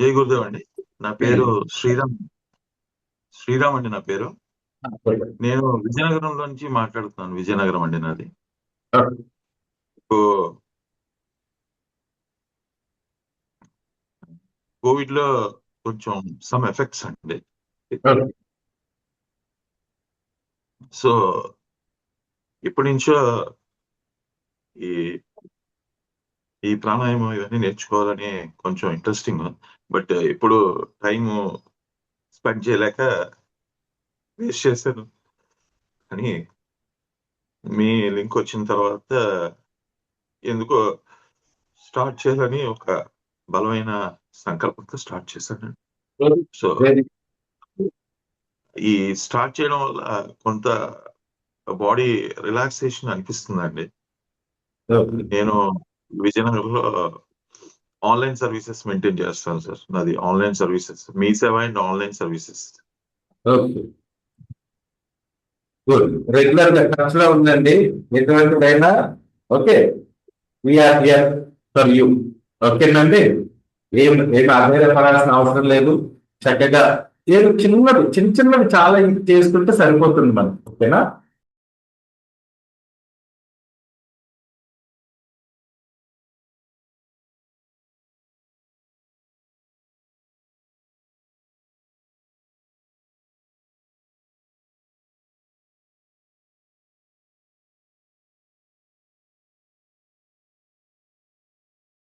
జై గురుదేవ్ అండి. నా పేరు శ్రీరామ్. శ్రీరామ్ అండి నా పేరు. నేను విజయనగరం నుంచి మాట్లాడుతున్నాను. విజయనగరం అండి నాది. కోవిడ్లో కొంచెం సమ్ ఎఫెక్ట్స్ అండి. సో ఇప్పటి నుంచో ఈ ఈ ప్రాణాయామం ఇవన్నీ నేర్చుకోవాలని కొంచెం ఇంట్రెస్టింగ్ బట్ ఇప్పుడు టైం స్పెండ్ చేయలేక వేస్ట్ చేశాను. అని మీ లింక్ వచ్చిన తర్వాత ఎందుకో స్టార్ట్ చేయాలని ఒక బలమైన సంకల్పంతో స్టార్ట్ చేశాను. సో ఈ స్టార్ట్ చేయడం వల్ల కొంత బాడీ రిలాక్సేషన్ అనిపిస్తుందండి. నేను విజయనగరంలో ఆన్లైన్ సర్వీసెస్ మెయింటైన్ చేస్తాను సార్. నాది online services. Me Seva and online services. Okay. Good. రెగ్యులర్గా టచ్లో ఉందండి ఎటువంటిదైనా okay we're here for you ఓకేనండి? ఏం ఏం ఆధారపడాల్సిన అవసరం లేదు. చక్కగా ఏదో చిన్నవి చిన్న చిన్నవి చాలా చేసుకుంటే సరిపోతుంది మనం ఓకేనా?